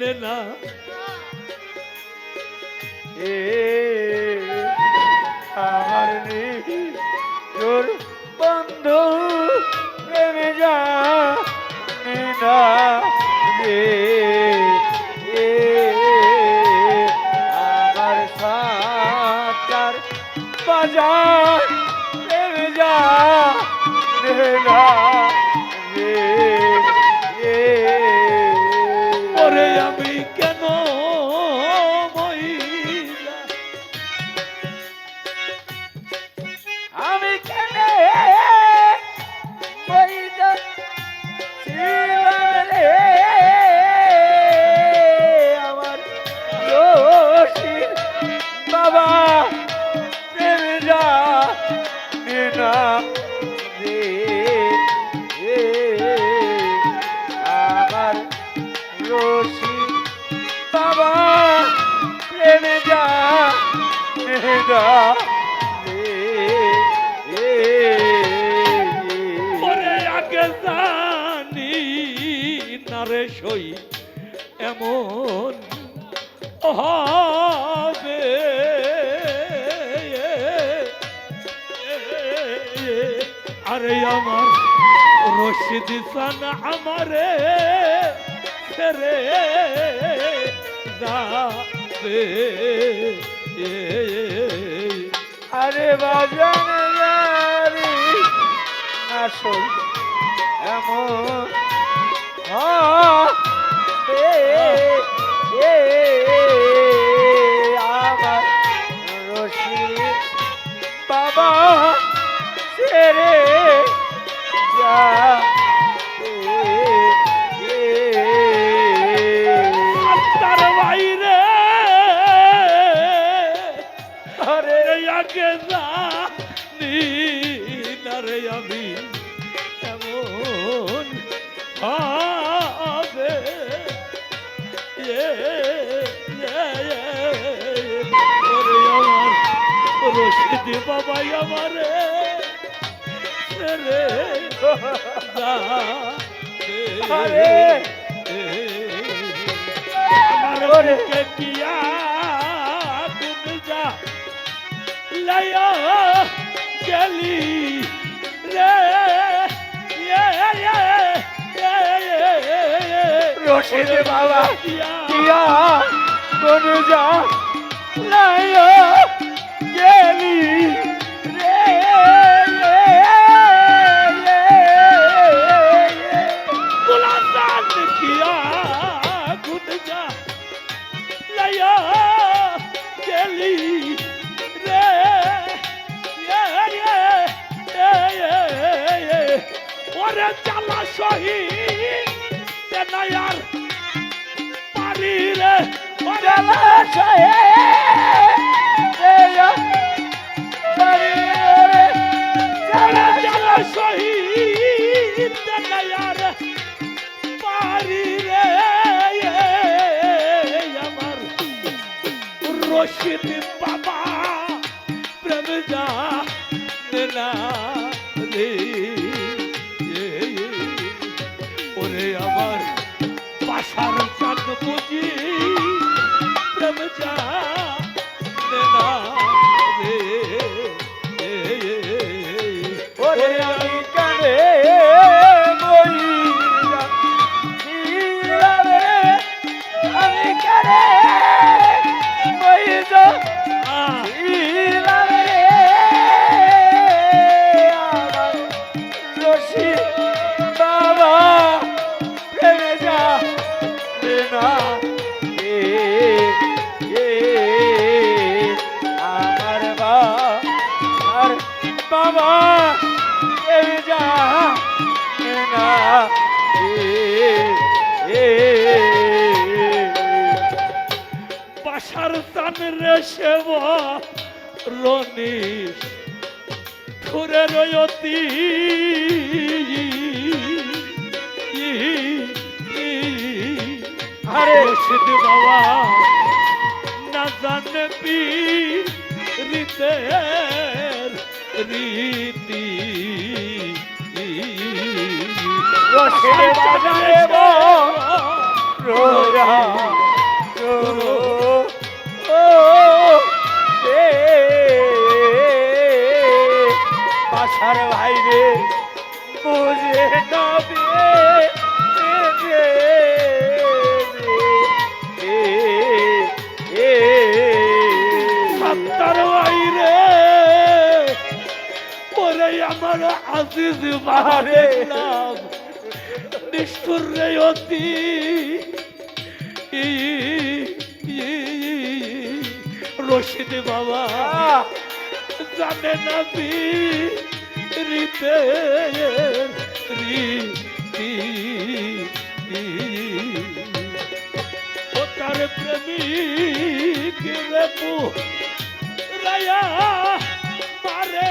নে না। এ আমার তোর বন্ধু প্রেমে যা। রে সই এমন হবে আরে আমার রশিদ সান আমারে ছেড়ে যাবে। আরে বাজান জানি আসল এমন বাবা ছেড়ে যা তার বাইরে আরে আগে না রে আমি এমন হবে রশিদি বাবাই আমারে। আরে। আমার। বুকে কিয়া তুমি যা। লায়া গেলি। রে। রশিদ বাবা। কিয়া কিয়া কোন যা। লায়া তেনায়ার পারি রে ওরে জ্বালা জ্বালা শহীদ তেনায়ার পারি রে, আমার রশিদ বাবা, প্রেম যা না রে। પૂછી পাশার তান রে সেবা রনি ঠুরে রয়তি আরে। রশিদ বাবা না জানে রীতের রীতি রসে বাজারে বল। নাম নিষ্ঠুর রে অতি। রশিদ বাবা জানে না বি রীতে রীতি ও তার প্রেমিক রে রায়া রে।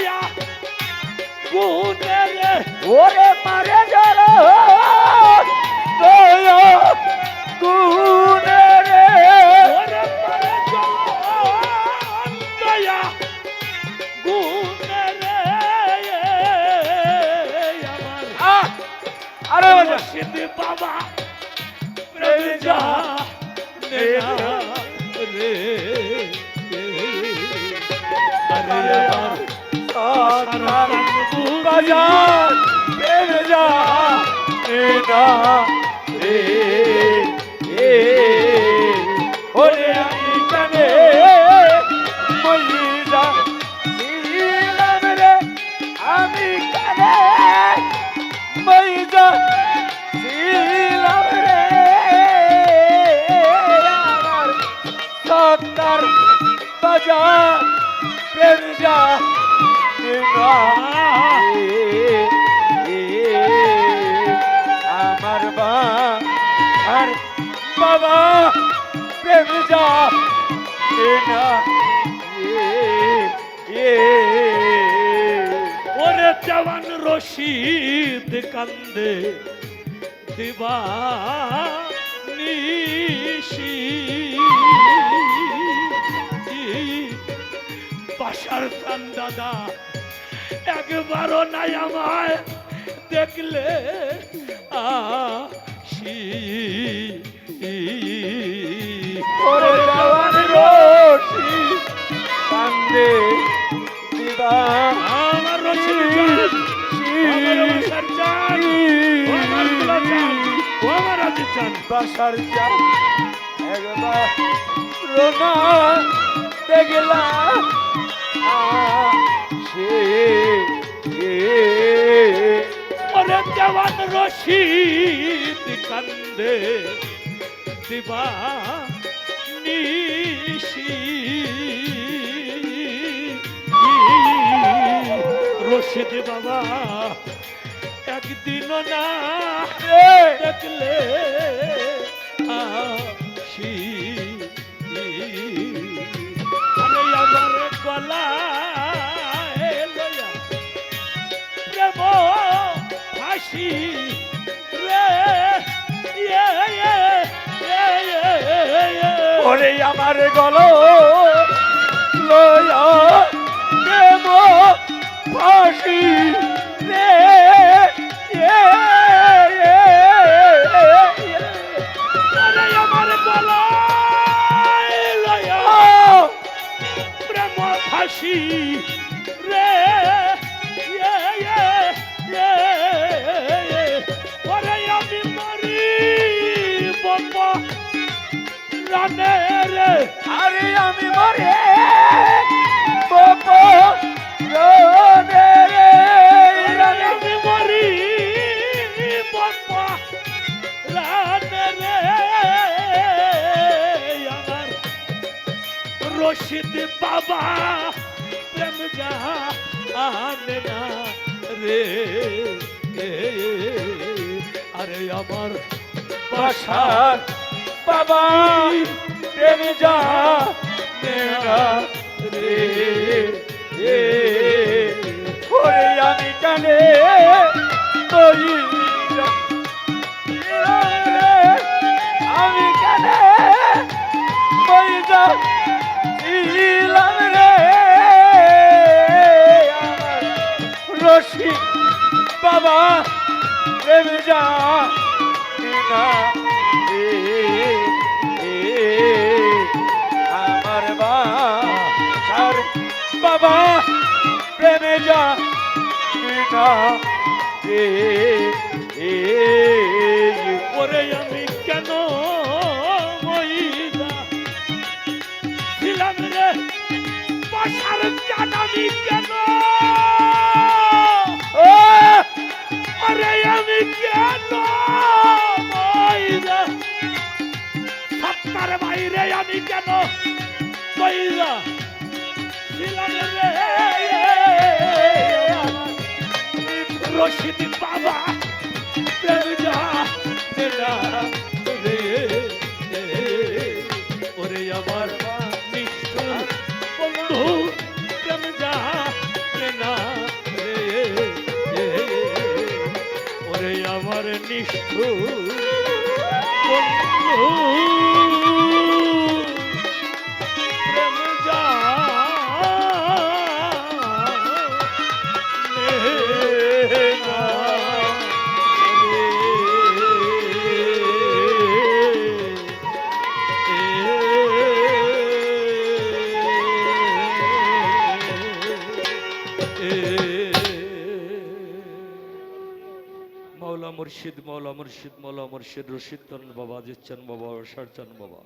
দয়া গুনে রে ওরে মারে জড়। দয়া গুণে রে ওরে মারে চলো দয়া গুনে রে আমার আরে বাবা। প্রেম যা নেনা সারার বাজার প্রেম যা এনা প্রেম যা না ওরে জওয়ান রশিদ কান্দে দিবা নিশি বাসার সান দাদা একবারও নাই আমায় দেখলে আসি ওরে জওয়ান রশি কান্দে আমার আমার বাসার চান, একবার রোনা দেখলা সে ওরে জওয়ান রশিদ কান্দে দিবা নিশি রশিদ বাবা একদিন না দেখলে আসি। আমার গলা প্রেম ফাঁসি ওরে আমার গল লয়া প্রেম ফাঁসি রে ফাঁসি রে ইয়ে, ইয়ে, ইয়ে, রানে রে আরে আমি মরে। রশিদ বাবা প্রেম মানে না রে। আরে আমার বাসার বাবা, প্রেম যা নেনা রে ওরে আমি কানে ওই আমি কানে ওই যা ছিলাম রে রশি বাবা, প্রেম যা না এ ওরে আমি কেন ছিলাম রে বাসার চাঁদ আমি কেন রশিদ বাবা ওরে আমার নিষ্ঠুর বন্ধু প্রেম যা না রে। ওরে আমার নিষ্ঠুর মৌলা মুর্শিদ মৌলা মুর্শিদ রশিদ চান বাবা জিচ্ছন বাবা সরচন বাবা।